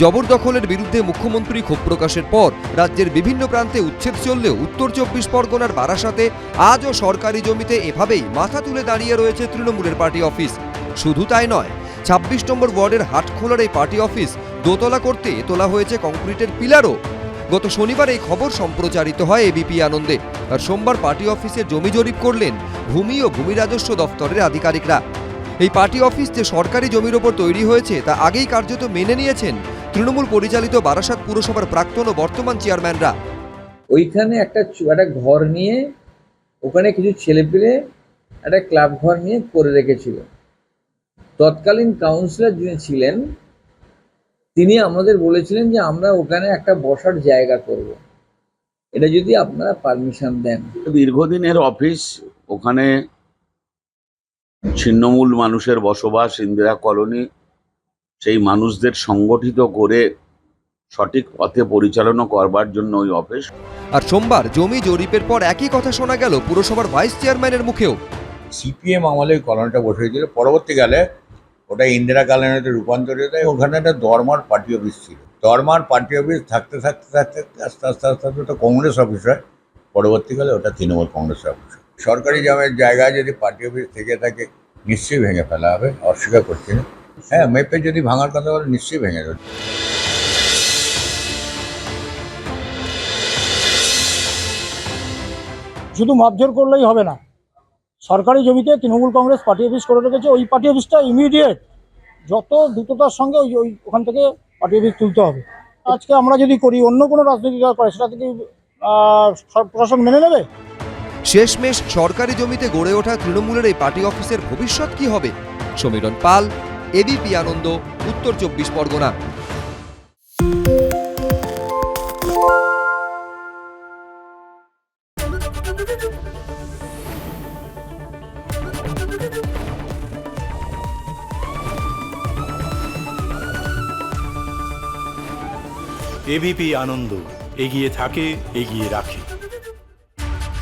জবরদখলের বিরুদ্ধে মুখ্যমন্ত্রী ক্ষোভ প্রকাশের পর রাজ্যের বিভিন্ন প্রান্তে উচ্ছেদ চললেও উত্তর চব্বিশ পরগনার বারাসাতে আজও সরকারি জমিতে এভাবেই মাথা তুলে দাঁড়িয়ে রয়েছে তৃণমূলের পার্টি অফিস। শুধু তাই নয়, ছাব্বিশ নম্বর ওয়ার্ডের হাটখোলার এই পার্টি অফিস দোতলা করতে তোলা হয়েছে কংক্রিটের পিলারও। গত শনিবার এই খবর সম্প্রচারিত হয় এবিপি আনন্দে। আর সোমবার পার্টি অফিসে জমি জরিপ করলেন ভূমি ও ভূমি রাজস্ব দফতরের আধিকারিকরা। এই পার্টি অফিস যে সরকারি জমির ওপর তৈরি হয়েছে তা আগেই কার্যত মেনে নিয়েছেন তৃণমূল পরিচালিত বারাসাত পুরসভার প্রাক্তন ও বর্তমান চেয়ারম্যানরা। ওইখানে একটা একটা ঘর নিয়ে ওখানে কিছু ছেলেপিলে একটা ক্লাব ঘর নিয়ে করে রেখেছিল। তৎকালীন কাউন্সিলর যিনি ছিলেন তিনি আমাদের বলেছিলেন যে আমরা ওখানে একটা বসার জায়গা করব। এটা যদি আপনারা পারমিশন দেন। দীর্ঘদিনের অফিস ওখানে ছিন্নমূল মানুষের বসবাস ইন্দিরা কলোনি সেই মানুষদের সংগঠিত করে সঠিক পথে পরিচালনা করবার জন্য ওই অফিস। আর সোমবার জমি জরিপের পর একই কথা শোনা গেল পুরসভার ভাইস চেয়ারম্যানের মুখেও। সিপিএম আমলে ওই কলোনিটা বসেছিল পরবর্তীকালে ওটা ইন্দিরা কলোনিতে রূপান্তরিত হয়। ওখানে একটা দরমার পার্টি অফিস ছিল। দরমার পার্টি অফিস থাকতে থাকতে থাকতে থাকতে আস্তে আস্তে আস্তে আস্তে ওটা কংগ্রেস অফিস হয়। পরবর্তীকালে ওটা তৃণমূল কংগ্রেস অফিস হয়। সরকারি জমির জায়গায় যদি পার্টি অফিস থেকে থাকে নিশ্চয়ই ভেঙে ফেলা হবে। অস্বীকার করছি না। হ্যাঁ মেপে যদি ভাঙার কথা বলে নিশ্চয়ই ভেঙে দেবে শুধু মাপঝোর করলেই হবে না। সরকারি জমিতে তৃণমূল কংগ্রেস পার্টি অফিস করে রেখেছে। ওই পার্টি অফিসটা ইমিডিয়েট যত দ্রুততার সঙ্গে ওই ওই ওখান থেকে পার্টি অফিস তুলতে হবে। আজকে আমরা যদি করি অন্য কোনো রাজনৈতিক দল করে সেটা থেকে প্রশাসন মেনে নেবে? শেষমেশ সরকারি জমিতে গড়ে ওঠা তৃণমূলের এই পার্টি অফিসের ভবিষ্যৎ কি হবে? সমীরণ পাল এবিপি আনন্দ উত্তর চব্বিশ পরগনা। এবিপি আনন্দ এগিয়ে থাকে এগিয়ে রাখে।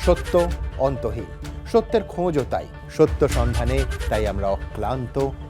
সত্য অন্তহীন সত্যের খোঁজও তাই। সত্য সন্ধানে তাই আমরা অক্লান্ত